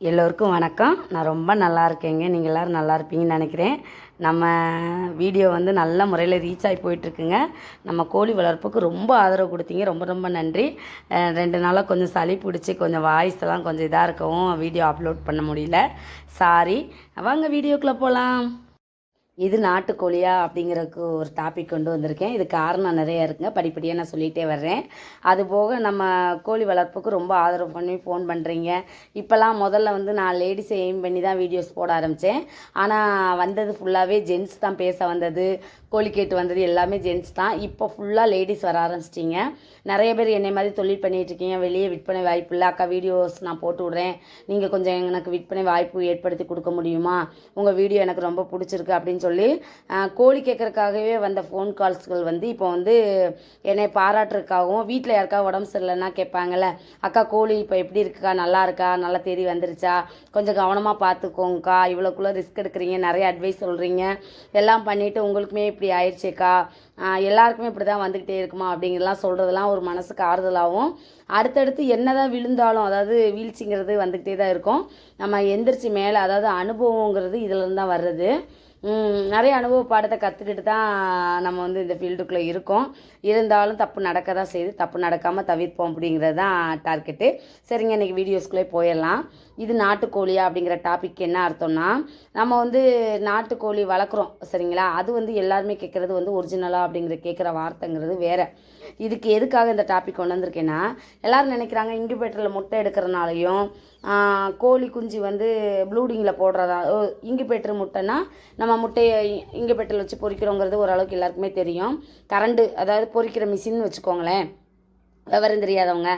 எல்லோருக்கும் வணக்கம். நான் ரொம்ப நல்லா இருக்கேங்க. நீங்கள் எல்லோரும் நல்லா இருப்பீங்கன்னு நினைக்கிறேன். நம்ம வீடியோ வந்து நல்ல முறையில் ரீச் ஆகி போயிட்டுருக்குங்க. நம்ம கோழி வளர்ப்புக்கு ரொம்ப ஆதரவு கொடுத்தீங்க. ரொம்ப ரொம்ப நன்றி. ரெண்டு நாளாக கொஞ்சம் சளி பிடிச்சி கொஞ்சம் வாய்ஸ் எல்லாம் கொஞ்சம் இதாக இருக்கவும் வீடியோ அப்லோட் பண்ண முடியல. சாரி வாங்க வீடியோக்குள்ளே போகலாம் இது நாட்டுக்கோழியா அப்படிங்கிறதுக்கு ஒரு டாபிக் கொண்டு வந்திருக்கேன். இது காரணம் நிறைய இருக்குங்க. படிப்படியாக நான் சொல்லிகிட்டே வர்றேன். அதுபோக நம்ம கோழி வளர்ப்புக்கு ரொம்ப ஆதரவு பண்ணி ஃபோன் பண்ணுறீங்க இப்போல்லாம் முதல்ல வந்து நான் லேடிஸை எய்ம் பண்ணி தான் வீடியோஸ் போட ஆரம்பித்தேன் ஆனால் வந்தது ஃபுல்லாகவே ஜென்ஸ் தான் பேச வந்தது. கோழிக்கேட்டு வந்தது எல்லாமே ஜென்ஸ் தான். இப்போ ஃபுல்லாக லேடிஸ் வர ஆரம்பிச்சிட்டிங்க. நிறைய பேர் என்னை மாதிரி தொழில் பண்ணிட்டு இருக்கீங்க. வெளியே விற்பனை வாய்ப்பு இல்லை. அக்கா வீடியோஸ் நான் போட்டு விட்றேன். நீங்கள் கொஞ்சம் எனக்கு விற்பனை வாய்ப்பு ஏற்படுத்தி கொடுக்க முடியுமா? உங்கள் வீடியோ எனக்கு ரொம்ப பிடிச்சிருக்கு அப்படின்னு சொல்லி கோழி கேட்குறக்காகவே வந்த ஃபோன் கால்ஸ்கள் வந்து இப்போ வந்து என்னை பாராட்டுறதுக்காகவும் வீட்டில் யாருக்காவது உடம்பு சரியில்லைன்னா கேட்பாங்கல்ல. அக்கா கோழி இப்போ எப்படி இருக்குக்கா? நல்லா இருக்கா? நல்லா தேடி வந்துருச்சா? கொஞ்சம் கவனமாக பார்த்துக்கோங்கக்கா. இவ்வளோக்குள்ளே ரிஸ்க் எடுக்கிறீங்க. நிறைய அட்வைஸ் சொல்கிறீங்க எல்லாம் பண்ணிவிட்டு உங்களுக்குமே இப்படி ஆயிடுச்சேக்கா? எல்லாருக்குமே இப்படி தான் வந்துக்கிட்டே இருக்குமா? அப்படிங்கிறலாம் சொல்கிறதெல்லாம் ஒரு மனசுக்கு ஆறுதலாகவும் அடுத்தடுத்து என்னதான் விழுந்தாலும் அதாவது வீழ்ச்சிங்கிறது வந்துக்கிட்டே தான் இருக்கும். நம்ம எந்திரிச்சு மேலே அதாவது அனுபவங்கிறது இதுலேருந்து தான் வர்றது. நிறைய அனுபவ பாடத்தை கற்றுக்கிட்டு தான் நம்ம வந்து இந்த ஃபீல்டுக்குள்ளே இருக்கோம். இருந்தாலும் தப்பு நடக்க தான் செய்யுது தப்பு நடக்காமல் தவிர்ப்போம் அப்படிங்கிறது தான் டார்கெட்டு சரிங்க இன்றைக்கி வீடியோஸ்குள்ளே போயிடலாம். இது நாட்டுக்கோழியா அப்படிங்கிற டாபிக் என்ன அர்த்தம்னா நம்ம வந்து நாட்டுக்கோழி வளர்க்குறோம் சரிங்களா? அது வந்து எல்லாருமே கேட்குறது வந்து ஒரிஜினலாக அப்படிங்கிற கேட்குற வார்த்தைங்கிறது வேறு. இதுக்கு எதுக்காக இந்த டாபிக் கொண்டு வந்திருக்கேன்னா எல்லாரும் நினைக்கிறாங்க இன்குபேட்டரில் முட்டை எடுக்கிறனாலையும் கோழி குஞ்சு வந்து ப்ளூடிங்கில் போடுறதா இன்குபேட்டர் முட்டைனா நம்ம முட்டையை இன்குபேட்டரில் வச்சு பொறிக்கிறோங்கிறது ஓரளவுக்கு எல்லாருக்குமே தெரியும். கரண்டு அதாவது பொறிக்கிற மிஷின் வச்சுக்கோங்களேன். விவரம் தெரியாதவங்க.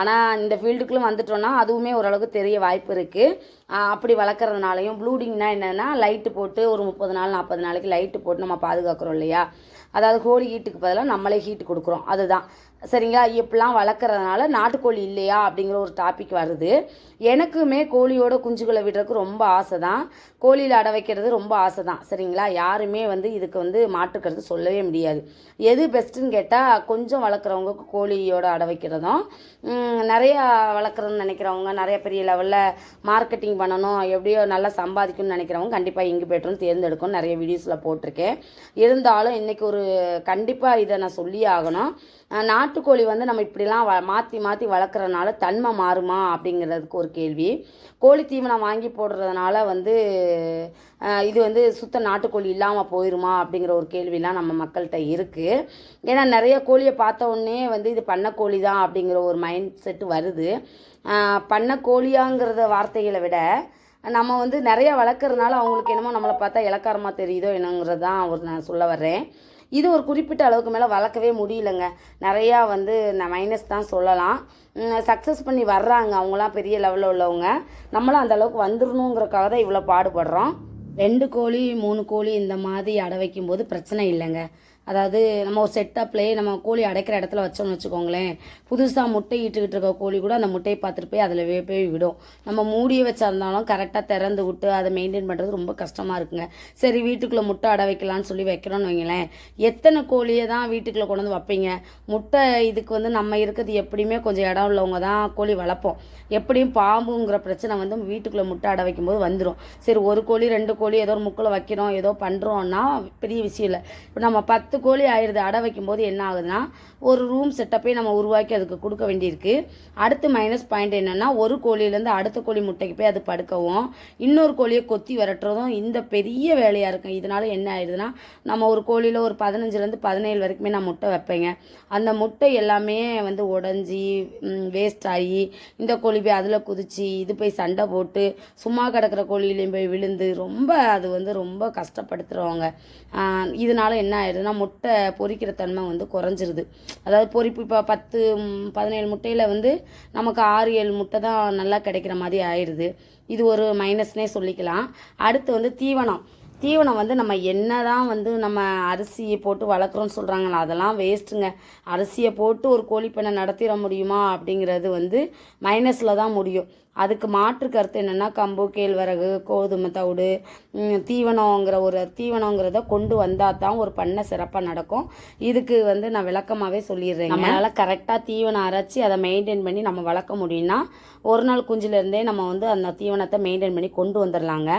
ஆனால் இந்த ஃபீல்டுக்குள்ளே வந்துட்டோன்னா அதுவுமே ஓரளவுக்கு தெரிய வாய்ப்பு இருக்குது அப்படி வளர்க்குறதுனாலையும் ப்ளூடிங்னா என்னென்னா லைட்டு போட்டு ஒரு முப்பது நாள் நாற்பது நாளைக்கு லைட்டு போட்டு நம்ம பாதுகாக்கிறோம் இல்லையா? அதாவது கோழி ஹீட்டுக்கு பதிலாக நம்மளே ஹீட் கொடுக்குறோம். அதுதான். சரிங்களா? இப்படிலாம் வளர்க்குறதுனால நாட்டுக்கோழி இல்லையா? அப்படிங்கிற ஒரு டாபிக் வருது. எனக்குமே கோழியோட குஞ்சுகளை விடுறதுக்கு ரொம்ப ஆசை தான் கோழியில் அடை வைக்கிறது ரொம்ப ஆசை தான் சரிங்களா? யாருமே வந்து இதுக்கு வந்து மாற்றுக்கிறது சொல்லவே முடியாது. எது பெஸ்ட்டுன்னு கேட்டால் கொஞ்சம் வளர்க்குறவங்க கோழியோட அடை வைக்கிறதும். நிறையா வளர்க்குறோன்னு நினைக்கிறவங்க நிறைய பெரிய லெவலில் மார்க்கெட்டிங் பண்ணணும் எப்படியோ நல்லா சம்பாதிக்கணும்னு நினைக்கிறவங்க கண்டிப்பாக இங்கு பெட்ரும் தேர்ந்தெடுக்கும் நிறைய வீடியோஸில் போட்டிருக்கேன். இருந்தாலும் இன்றைக்கி ஒரு கண்டிப்பாக இதை நான் சொல்லியே ஆகணும். நாட்டுக்கோழி வந்து நம்ம இப்படிலாம் வ மாற்றி மாற்றி வளர்க்குறதுனால தன்மை மாறுமா அப்படிங்கிறதுக்கு ஒரு கேள்வி. கோழி தீவனம் வாங்கி போடுறதுனால வந்து இது வந்து சுத்த நாட்டுக்கோழி இல்லாமல் போயிருமா அப்படிங்கிற ஒரு கேள்விலாம் நம்ம மக்கள்கிட்ட இருக்குது ஏன்னா நிறைய கோழியை பார்த்த உடனே வந்து இது பண்ண கோழி தான் அப்படிங்கிற ஒரு மைண்ட் செட் வருது. பண்ண கோழியாங்கிறத வார்த்தைகளை விட நம்ம வந்து நிறைய வளர்க்குறதுனால அவங்களுக்கு என்னமோ நம்மளை பார்த்தா இலக்காரமாக தெரியுதோ என்னங்கிறது தான் ஒரு நான் சொல்ல வர்றேன். இது ஒரு குறிப்பிட்ட அளவுக்கு மேலே வளர்க்கவே முடியலங்க. நிறையா வந்து நான் மைனஸ் தான் சொல்லலாம். சக்ஸஸ் பண்ணி வர்றாங்க. அவங்களாம் பெரிய லெவலில் உள்ளவங்க. நம்மளும் அந்த அளவுக்கு வந்துடணுங்கிறக்காக தான் இவ்வளோ பாடுபடுறோம். ரெண்டு கோழி மூணு கோழி இந்த மாதிரி அடை வைக்கும்போது பிரச்சனை இல்லைங்க. அதாவது நம்ம ஒரு செட்டப்லேயே நம்ம கோழி அடைக்கிற இடத்துல வச்சோம்னு வச்சுக்கோங்களேன். புதுசாக முட்டை இட்டுக்கிட்டு இருக்க கோழி கூட அந்த முட்டையை பார்த்துட்டு போய் அதில் போய் விடும். நம்ம மூடியே வச்சிருந்தாலும் கரெக்டாக திறந்து விட்டு அதை மெயின்டைன் பண்ணுறது ரொம்ப கஷ்டமாக இருக்குங்க. சரி வீட்டுக்குள்ளே முட்டை அடை வைக்கலான்னு சொல்லி வைக்கிறோன்னு வைங்களேன். எத்தனை கோழியை தான் வீட்டுக்குள்ளே கொண்டு வந்து வைப்பீங்க? முட்டை இதுக்கு வந்து நம்ம இருக்கிறது எப்படியுமே கொஞ்சம் இடம் உள்ளவங்க தான் கோழி வளர்ப்போம். எப்படியும் பாம்புங்கிற பிரச்சனை வந்து வீட்டுக்குள்ளே முட்டை அடை வைக்கும்போது வந்துடும் சரி ஒரு கோழி ரெண்டு கோழி ஏதோ ஒரு முக்கில் வைக்கிறோம் ஏதோ பண்ணுறோன்னா பெரிய விஷயம் இல்லை. இப்போ நம்ம பத்து கோழி ஆயிடுது அடை வைக்கும்போது என்ன ஆகுதுன்னா ஒரு ரூம் செட்டப்பே நம்ம உருவாக்கி அதுக்கு கொடுக்க வேண்டியிருக்கு. அடுத்து மைனஸ் பாயிண்ட் என்னென்னா ஒரு கோழியிலேருந்து அடுத்த கோழி முட்டைக்கு போய் அது படுக்கவும் இன்னொரு கோழியை கொத்தி விரட்டுறதும் இந்த பெரிய வேலையாக இருக்கும். இதனால என்ன ஆயிடுதுன்னா நம்ம ஒரு கோழியில் ஒரு பதினஞ்சுலேருந்து பதினேழு வரைக்குமே நான் முட்டை வைப்பேங்க. அந்த முட்டை எல்லாமே வந்து உடஞ்சி வேஸ்ட் ஆகி இந்த கோழி போய் அதில் குதிச்சு இது போய் சண்டை போட்டு சும்மா கிடக்கிற கோழியிலையும் போய் விழுந்து ரொம்ப அது வந்து ரொம்ப கஷ்டப்படுத்துகிறவங்க இதனால் என்ன ஆயிடுதுன்னா முட்டை பொறிக்கிற தன்மை வந்து குறைஞ்சிருது. அதாவது பொறிப்பு இப்போ பத்து பதினேழு முட்டையில் வந்து நமக்கு ஆறு ஏழு முட்டை தான் நல்லா கிடைக்கிற மாதிரி ஆயிடுது. இது ஒரு மைனஸ்னே சொல்லிக்கலாம். அடுத்து வந்து தீவனம். தீவனம் வந்து நம்ம என்ன தான் வந்து நம்ம அரிசியை போட்டு வளர்க்குறோன்னு சொல்கிறாங்களா அதெல்லாம் வேஸ்ட்டுங்க அரிசியை போட்டு ஒரு கோழிப்பண்ணை நடத்திட முடியுமா அப்படிங்கிறது வந்து மைனஸில் தான் முடியும். அதுக்கு மாற்று கருத்து என்னென்னா கம்பு கேழ்வரகு கோதுமை தவிடு தீவனங்கிற ஒரு தீவனங்கிறத கொண்டு வந்தால் தான் ஒரு பண்ணை சிறப்பாக நடக்கும். இதுக்கு வந்து நான் விளக்கமாகவே சொல்லிடுறேன் நம்மளால் கரெக்டாக தீவனம் அரைச்சி அதை மெயின்டைன் பண்ணி நம்ம வளர்க்க முடியும்னா ஒரு நாள் குஞ்சிலேருந்தே நம்ம வந்து அந்த தீவனத்தை மெயின்டைன் பண்ணி கொண்டு வந்துடலாங்க.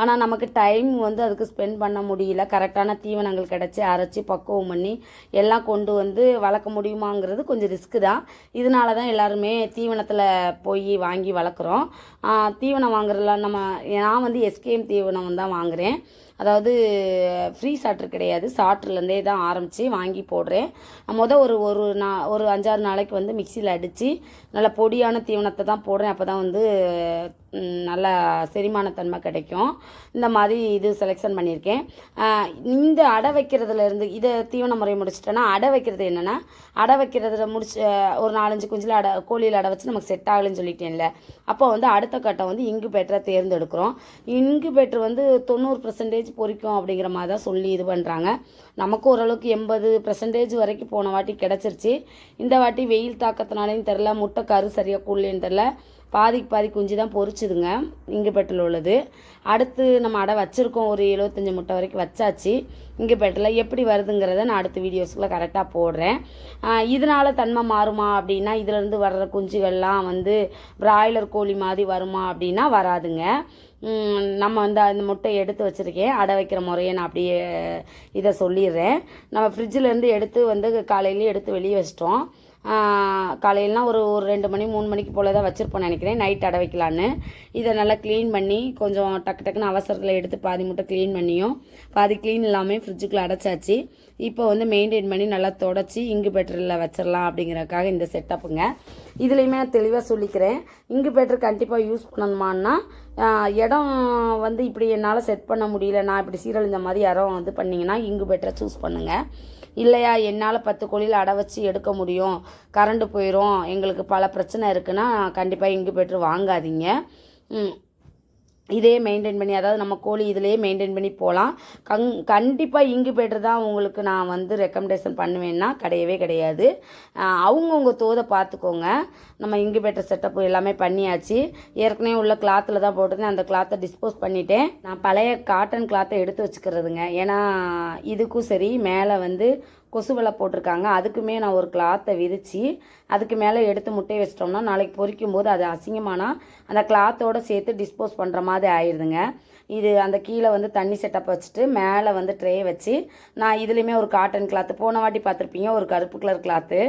ஆனால் நமக்கு டைம் வந்து அதுக்கு ஸ்பெண்ட் பண்ண முடியல. கரெக்டான தீவனங்கள் கிடச்சி அரைச்சி பக்குவம் பண்ணி எல்லாம் கொண்டு வந்து வளர்க்க முடியுமாங்கிறது கொஞ்சம் ரிஸ்க்கு தான். இதனால தான் எல்லாருமே தீவனத்தில் போய் வாங்கி வளர்க்குறோம். ஆஹ் தீவனம் வாங்குறதுல நம்ம நான் வந்து எஸ்கேஎம் தீவனம் தான் வாங்குகிறேன் அதாவது ஃப்ரீ சாட்ரு கிடையாது. சாட்ருலேருந்தே தான் ஆரம்பித்து வாங்கி போடுறேன். மொதல் ஒரு ஒரு நா ஒரு அஞ்சாறு நாளைக்கு வந்து மிக்சியில் அடித்து நல்லா பொடியான தீவனத்தை தான் போடுறேன். அப்போ தான் வந்து நல்லா செரிமானத்தன்மை கிடைக்கும். இந்த மாதிரி இது செலெக்ஷன் பண்ணியிருக்கேன். இந்த அடை வைக்கிறதுல இருந்து இதை தீவன முறை முடிச்சிட்டேன்னா அடை வைக்கிறது என்னென்னா அடை வைக்கிறதுல முடிச்சு ஒரு நாலஞ்சு குஞ்சில் அடை கோழியில் அடை வச்சு நமக்கு செட் ஆகலைன்னு சொல்லிட்டேன்ல. அப்போ வந்து அடுத்த கட்டம் வந்து இங்கு பேட்டரை தேர்ந்தெடுக்கிறோம். இங்கு பேட்டர் வந்து தொண்ணூறு பர்சன்டேஜ் பொறிக்கும் அப்படிங்கிற மாதிரி தான் சொல்லி இது பண்ணுறாங்க நமக்கு ஓரளவுக்கு எண்பது பர்சன்டேஜ் வரைக்கும் போன வாட்டி கிடச்சிருச்சு. இந்த வாட்டி வெயில் தாக்கத்தினாலேயும் தெரில முட்டை கரு சரியாக கூடலேன்னு தெரில பாதிக்கு பாதி குஞ்சு தான் பொறிச்சுதுங்க இங்கு உள்ளது. அடுத்து நம்ம அடை வச்சுருக்கோம் ஒரு எழுபத்தஞ்சி முட்டை வரைக்கும் வச்சாச்சு. இங்கு எப்படி வருதுங்கிறத நான் அடுத்த வீடியோஸ்க்குள்ள கரெக்டாக போடுறேன். இதனால் இதனால தன்மை மாறுமா அப்படின்னா இதுலேருந்து வர்ற குஞ்சுகள்லாம் வந்து பிராய்லர் கோழி மாதிரி வருமா அப்படின்னா வராதுங்க. நம்ம வந்து அந்த முட்டையை எடுத்து வச்சுருக்கேன். அடை வைக்கிற முறையை நான் அப்படியே இதை சொல்லிடுறேன். நம்ம ஃப்ரிட்ஜிலேருந்து எடுத்து வந்து காலையிலேயே எடுத்து வெளியே வச்சிட்டோம். காலையிலலாம் ஒரு ஒரு ரெண்டு மணி மூணு மணிக்கு போல் தான் வச்சுருப்போம் நினைக்கிறேன். நைட் அடை வைக்கலான்னு. இதை நல்லா க்ளீன் பண்ணி கொஞ்சம் டக்கு டக்குன்னு அவசரத்தில் எடுத்து பாதி முட்டை க்ளீன் பண்ணியும். பாதி க்ளீன் இல்லாமல் ஃப்ரிட்ஜுக்குள்ளே அடைச்சாச்சு. இப்போ வந்து மெயின்டைன் பண்ணி நல்லா தொடச்சி இங்கு பெட்டரில் வச்சிடலாம் அப்படிங்கிறதுக்காக இந்த செட்டப்புங்க இதுலேயுமே நான் தெளிவாக சொல்லிக்கிறேன். இங்கு பெட்டர் கண்டிப்பாக யூஸ் பண்ணணுமான்னா இடம் வந்து இப்படி என்னால் செட் பண்ண முடியல நான் இப்படி சீரழிஞ்ச மாதிரி யாரும் இது பண்ணிங்கன்னா இங்கு பெட்டரை சூஸ் பண்ணுங்கள் இல்லையா? என்னால் பத்து கோழியில் அடை வச்சு எடுக்க முடியும். கரண்ட்டு போயிடும் எங்களுக்கு பல பிரச்சனை இருக்குன்னா கண்டிப்பாக இங்கு பெற்று வாங்காதீங்க. இதே மெயின்டைன் பண்ணி அதாவது நம்ம கோழி இதிலேயே மெயின்டைன் பண்ணி போகலாம் கங் கண்டிப்பாக இங்கு பெற்று தான் உங்களுக்கு நான் வந்து ரெக்கமெண்டேஷன் பண்ணுவேன்னா கிடையவே கிடையாது. அவங்கவுங்க தோதை பார்த்துக்கோங்க. நம்ம இங்கு பெற்ற செட்டப் எல்லாமே பண்ணியாச்சு. ஏற்கனவே உள்ள கிளாத்தில் தான் போட்டிருந்தேன். அந்த கிளாத்தை டிஸ்போஸ் பண்ணிட்டேன். நான் பழைய காட்டன் கிளாத்தை எடுத்து வச்சுக்கிறதுங்க. ஏன்னா இதுக்கும் சரி மேலே வந்து கொசு வலை போட்டிருக்காங்க. அதுக்குமே நான் ஒரு கிளாத்தை விரித்து அதுக்கு மேலே எடுத்து முட்டையை வச்சிட்டோம்னா நாளைக்கு பொறிக்கும் போது அது அசிங்கமானால் அந்த கிளாத்தோடு சேர்த்து டிஸ்போஸ் பண்ணுற மாதிரி ஆயிடுதுங்க இது அந்த கீழே வந்து தண்ணி செட்டப் வச்சுட்டு மேலே வந்து ட்ரே வச்சு நான் இதுலேயுமே ஒரு காட்டன் கிளாத்து போன வாட்டி பார்த்துருப்பீங்க ஒரு கருப்பு கலர் கிளாத்து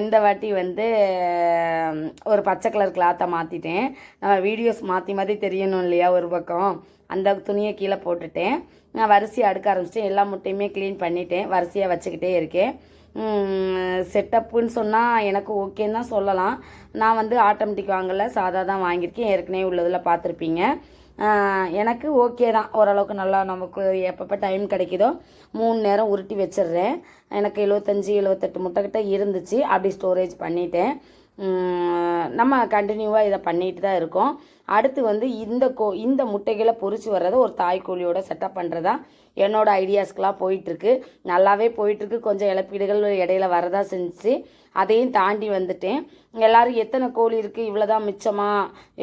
இந்த வாட்டி வந்து ஒரு பச்சை கலர் கிளாத்தை மாற்றிட்டேன் நம்ம வீடியோஸ் மாற்றி மாற்றி தெரியணும் இல்லையா ஒரு பக்கம். அந்த துணியை கீழே போட்டுட்டேன். நான் வரிசையை அடுக்க ஆரம்பிச்சிட்டேன். எல்லா முட்டையுமே க்ளீன் பண்ணிட்டேன். வரிசையாக வச்சுக்கிட்டே இருக்கேன். செட்டப்புன்னு சொன்னால் எனக்கு ஓகேன்னு தான் சொல்லலாம். நான் வந்து ஆட்டோமேட்டிக் வாங்கலை. சாதா தான் வாங்கியிருக்கேன். ஏற்கனவே உள்ளதில் பார்த்துருப்பீங்க. எனக்கு ஓகே தான். ஓரளவுக்கு நல்லா நமக்கு எப்பப்போ டைம் கிடைக்குதோ மூணு நேரம் உருட்டி வச்சிடுறேன். எனக்கு எழுபத்தஞ்சி எழுபத்தெட்டு முட்டைக்கிட்ட இருந்துச்சு. அப்படி ஸ்டோரேஜ் பண்ணிட்டேன். நம்ம கண்டினியூவாக இதை பண்ணிட்டு தான் இருக்கோம். அடுத்து வந்து இந்த கோ இந்த முட்டைகளை பொறிச்சு வர்றதை ஒரு தாய்க்கோழியோட செட்டப் பண்ணுறதா என்னோட ஐடியாஸ்க்கெலாம் போயிட்டுருக்கு. நல்லாவே போயிட்டுருக்கு. கொஞ்சம் இழப்பீடுகள் இடையில வரதா செஞ்சுச்சு அதையும் தாண்டி வந்துட்டேன். எல்லாரும் எத்தனை கோழி இருக்குது இவ்வளோ தான் மிச்சமா?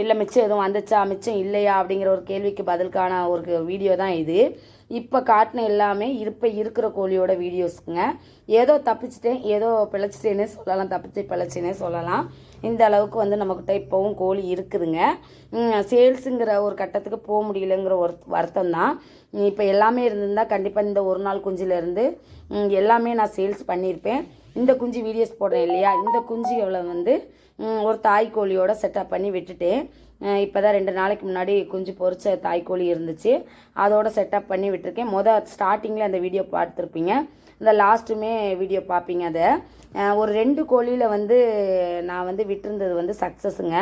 இல்லை மிச்சம் எதுவும் வந்துச்சா? மிச்சம் இல்லையா? அப்படிங்கிற ஒரு கேள்விக்கு பதிலுக்கான ஒரு வீடியோ தான் இது. இப்போ காட்டின எல்லாமே இப்போ இருக்கிற கோழியோட வீடியோஸ்க்குங்க ஏதோ தப்பிச்சிட்டேன் ஏதோ பிழைச்சிட்டேனே சொல்லலாம் தப்பிச்சு பிழைச்சேனே சொல்லலாம். இந்த அளவுக்கு வந்து நம்மக்கிட்ட இப்போவும் கோழி இருக்குதுங்க. சேல்ஸுங்கிற ஒரு கட்டத்துக்கு போக முடியலங்கிற ஒரு வருத்தம் தான் இப்போ எல்லாமே இருந்திருந்தால் கண்டிப்பாக இந்த ஒரு நாள் குஞ்சிலேருந்து எல்லாமே நான் சேல்ஸ் பண்ணியிருப்பேன். இந்த குஞ்சு வீடியோஸ் போடுறேன் இல்லையா? இந்த குஞ்சுகளை வந்து ஒரு தாய் கோழியோட செட்டப் பண்ணி விட்டுட்டேன். இப்போ தான் ரெண்டு நாளைக்கு முன்னாடி குஞ்சு பொறிச்ச தாய்க்கோழி இருந்துச்சு. அதோட செட்டப் பண்ணி விட்டுருக்கேன். மொதல் ஸ்டார்டிங்கில் அந்த வீடியோ பார்த்துருப்பீங்க. இந்த லாஸ்ட்டுமே வீடியோ பார்ப்பீங்க அதை. ஒரு ரெண்டு கோழியில் வந்து நான் வந்து விட்டுருந்தது வந்து சக்ஸஸுங்க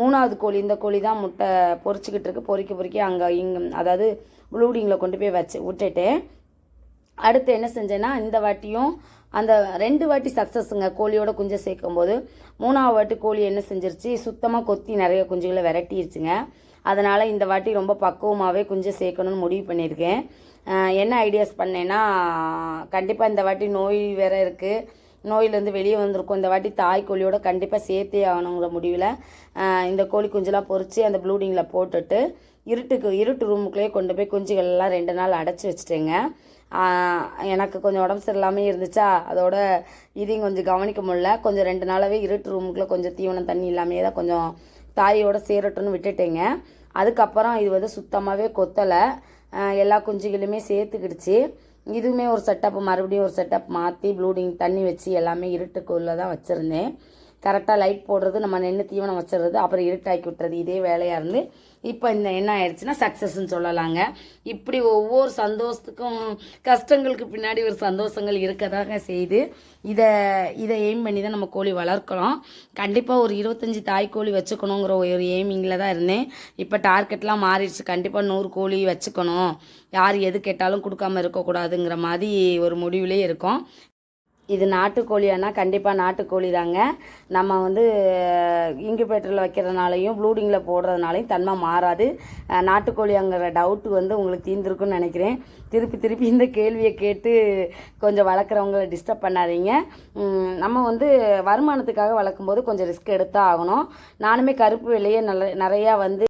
மூணாவது கோழி இந்த கோழி தான் முட்டை பொறிச்சிக்கிட்டு இருக்கு. பொறிக்க பொறிக்க அங்கே இங்கே அதாவது ப்ளூடிங்கில் கொண்டு போய் வச்சு விட்டுட்டு அடுத்து என்ன செஞ்சேன்னா இந்த வாட்டியும் அந்த ரெண்டு வாட்டி சக்ஸஸுங்க கோழியோட குஞ்சை சேர்க்கும் போது மூணாவது வாட்டி கோழி என்ன செஞ்சிருச்சு சுத்தமாக கொத்தி நிறைய குஞ்சுகளை விரட்டிருச்சுங்க. அதனால் இந்த வாட்டி ரொம்ப பக்குவமாகவே குஞ்சை சேர்க்கணும்னு முடிவு பண்ணியிருக்கேன். என்ன ஐடியாஸ் பண்ணேன்னா கண்டிப்பாக இந்த வாட்டி நோய் வேற இருக்குது நோயிலேருந்து வெளியே வந்திருக்கும். இந்த வாட்டி தாய் கோழியோட கண்டிப்பாக சேர்த்தே ஆகணுங்கிற முடிவில் இந்த கோழி குஞ்செலாம் பொறிச்சு அந்த ப்ளூடிங்கில் போட்டுட்டு இருட்டுக்கு இருட்டு ரூமுக்குள்ளேயே கொண்டு போய் குஞ்சுகள் எல்லாம் ரெண்டு நாள் அடைச்சி வச்சுட்டேங்க. எனக்கு கொஞ்சம் உடம்பு சரியில்லாமல் இருந்துச்சா அதோட இதையும் கொஞ்சம் கவனிக்க முடியல. கொஞ்சம் ரெண்டு நாளாகவே இருட்டு ரூமுக்குள்ளே கொஞ்சம் தீவனம் தண்ணி இல்லாமையே தான் கொஞ்சம் தாயோட சேரட்டும்னு விட்டுட்டேங்க. அதுக்கப்புறம் இது வந்து சுத்தமாகவே கொத்தலை. எல்லா குஞ்சுகளுமே சேர்த்துக்கிடுச்சு. இதுவுமே ஒரு செட்டப் மறுபடியும் ஒரு செட்டப் மாற்றி ப்ளூடிங் தண்ணி வச்சு எல்லாமே இருட்டுக்குள்ளே தான் வச்சுருந்தேன். கரெக்டாக லைட் போடுறது நம்ம நின்று தீவனம் வச்சிடுறது அப்புறம் இருட்டாக்கி விட்டுறது இதே வேலையாக இருந்து இப்போ இந்த என்ன ஆயிடுச்சுன்னா சக்ஸஸ்ன்னு சொல்லலாங்க. இப்படி ஒவ்வொரு சந்தோஷத்துக்கும் கஷ்டங்களுக்கு பின்னாடி ஒரு சந்தோஷங்கள் இருக்கதாங்க செய்யுது. இதை இதை எய்ம் பண்ணி தான் நம்ம கோழி வளர்க்கலாம் கண்டிப்பாக ஒரு இருபத்தஞ்சி தாய் கோழி வச்சுக்கணுங்கிற ஒரு எய்மிங்கில் தான் இருந்தேன். இப்போ டார்கெட்லாம் மாறிடுச்சு. கண்டிப்பாக நூறு கோழி வச்சுக்கணும். யார் எது கேட்டாலும் கொடுக்காம இருக்கக்கூடாதுங்கிற மாதிரி ஒரு முடிவுலேயே இருக்கோம். இது நாட்டுக்கோழியானா கண்டிப்பாக நாட்டுக்கோழி தாங்க நம்ம வந்து இன்குபேட்டரில் வைக்கிறதுனாலையும் ப்ளூடிங்கில் போடுறதுனாலையும் தன்மை மாறாது. நாட்டுக்கோழிங்கிற டவுட் வந்து உங்களுக்கு தீர்ந்துருக்குன்னு நினைக்கிறேன். திருப்பி திருப்பி இந்த கேள்வியை கேட்டு கொஞ்சம் வளர்க்குறவங்கள டிஸ்டர்ப் பண்ணாதீங்க. நம்ம வந்து வருமானத்துக்காக வளர்க்கும்போது கொஞ்சம் ரிஸ்க் எடுத்தால் ஆகணும். நானுமே கருப்பு வெளியே நல்ல நிறையா வந்து